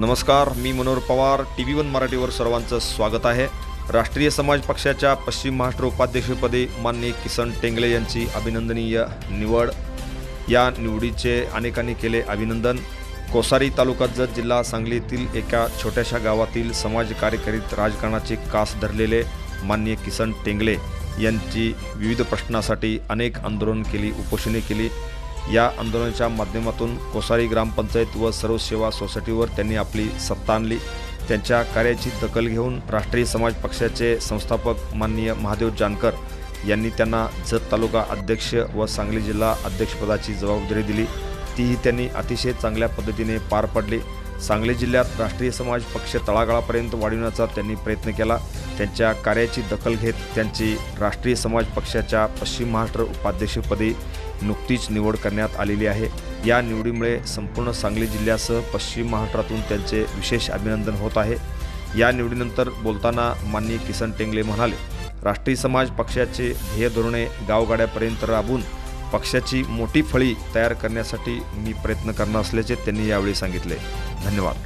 नमस्कार मी Manohar Pawar T V one मराठीवर सर्वांचं स्वागत आहे. राष्ट्रीय समाज पक्षाच्या पश्चिम महाराष्ट्र उपाध्यक्षपदी माननीय किसन टेंगले यांची अभिनंदनीय निवड. या निवडीचे अनेकांनी केले अभिनंदन. कोसारी तालुका जत जिल्हा सांगलीतील एका छोट्याशा गावातील समाज कार्यकरीत राजकारणाचे कास धरलेले माननीय किसन टेंगले यांची विविध प्रश्नासाठी अनेक आंदोलन केली उपोषणे केली. या आंदोलनाच्या माध्यमातून कोसारी ग्रामपंचायत व सर्व सेवा सोसायटीवर त्यांनी आपली सत्ता आणली. त्यांच्या कार्याची दखल घेऊन राष्ट्रीय समाज पक्षाचे संस्थापक माननीय महादेव जानकर यांनी त्यांना जत तालुका अध्यक्ष व सांगली जिल्हा अध्यक्षपदाची जबाबदारी दिली. तीही त्यांनी अतिशय चांगल्या पद्धतीने पार पाडली. सांगली जिल्ह्यात राष्ट्रीय समाज पक्ष तळागाळापर्यंत वाढविण्याचा त्यांनी प्रयत्न केला. त्यांच्या कार्याची दखल घेत त्यांची राष्ट्रीय समाज पक्षाच्या पश्चिम महाराष्ट्र उपाध्यक्षपदी नुकतीच निवड करण्यात आलेली आहे. या निवडीमुळे संपूर्ण सांगली जिल्ह्यासह पश्चिम महाराष्ट्रातून त्यांचे विशेष अभिनंदन होत आहे. या निवडीनंतर बोलताना माननीय किसन टेंगले म्हणाले राष्ट्रीय समाज पक्षाचे ध्येय धोरणे गावगाड्यापर्यंत राबून पक्षाची मोठी फळी तयार करण्यासाठी मी प्रयत्न करणार असल्याचे त्यांनी यावेळी सांगितले. धन्यवाद.